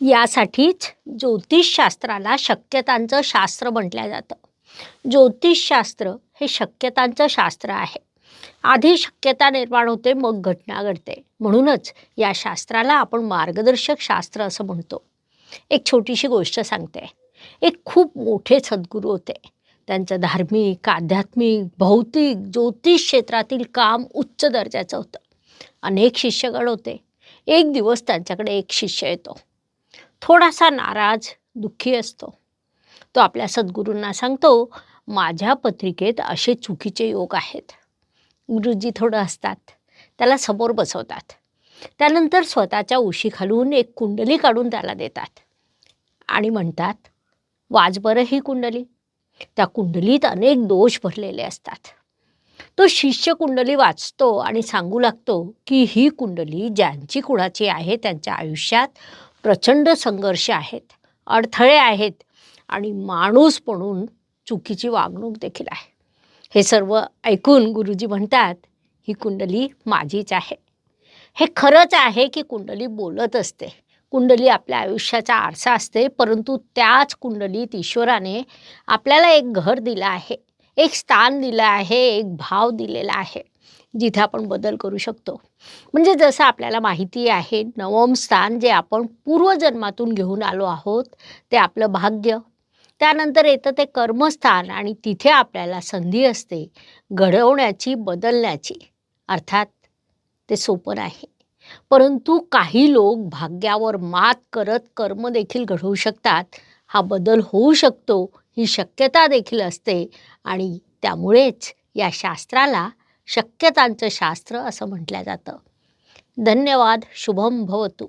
यासाठीच ज्योतिषशास्त्राला शक्यतांचं शास्त्र म्हटलं जातं. ज्योतिषशास्त्र हे शक्यतांचं शास्त्र आहे. आधी शक्यता निर्माण होते मग घटना घडते. म्हणूनच या शास्त्राला आपण मार्गदर्शक शास्त्र असं म्हणतो. एक छोटीशी गोष्ट सांगते. एक खूप मोठे सद्गुरू होते. त्यांचं धार्मिक आध्यात्मिक भौतिक ज्योतिष क्षेत्रातील काम उच्च दर्जाचं होतं. अनेक शिष्यगण होते. एक दिवस त्यांच्याकडे एक शिष्य येतो. थोडासा नाराज दुःखी असतो. तो आपल्या सद्गुरूंना सांगतो माझ्या पत्रिकेत असे चुकीचे योग आहेत. गुरुजी थोडं असतात त्याला समोर बसवतात. त्यानंतर स्वतःच्या उशी खालून एक कुंडली काढून त्याला देतात. आणि म्हणतात वाज बरं ही कुंडली. त्या कुंडलीत अनेक दोष भरलेले असतात. तो शिष्य कुंडली वाचतो आणि सांगू लागतो की ही कुंडली ज्यांची कुणाची आहे त्यांच्या आयुष्यात प्रचंड संघर्ष आहेत अडथळे आहेत आणि माणूस म्हणून चुकीची वागणूक देखील आहे. हे सर्व ऐकून गुरुजी म्हणतात ही कुंडली माझीच आहे. हे खरंच आहे की कुंडली बोलत असते. कुंडली आपल्या आयुष्याचा आरसा असते परंतु त्याच कुंडलीत ईश्वराने आपल्याला एक घर दिलं आहे एक स्थान दिलं आहे एक भाव दिलेला आहे. जिथे आपण बदल करू शकतो. म्हणजे जसं आपल्याला माहिती आहे नवम स्थान जे आपण पूर्वजन्मातून घेऊन आलो आहोत ते आपलं भाग्य. त्यानंतर येतं ते कर्मस्थान आणि तिथे आपल्याला संधी असते घडवण्याची बदलण्याची. अर्थात ते सोपं नाही. परंतु काही लोक भाग्यावर मात करत कर्म देखील घडवू शकतात. हा बदल होऊ शकतो ही शक्यता देखील असते आणि त्यामुळेच या शास्त्राला शक्यतांचं शास्त्र असं म्हटलं जातं. धन्यवाद शुभम भवतु.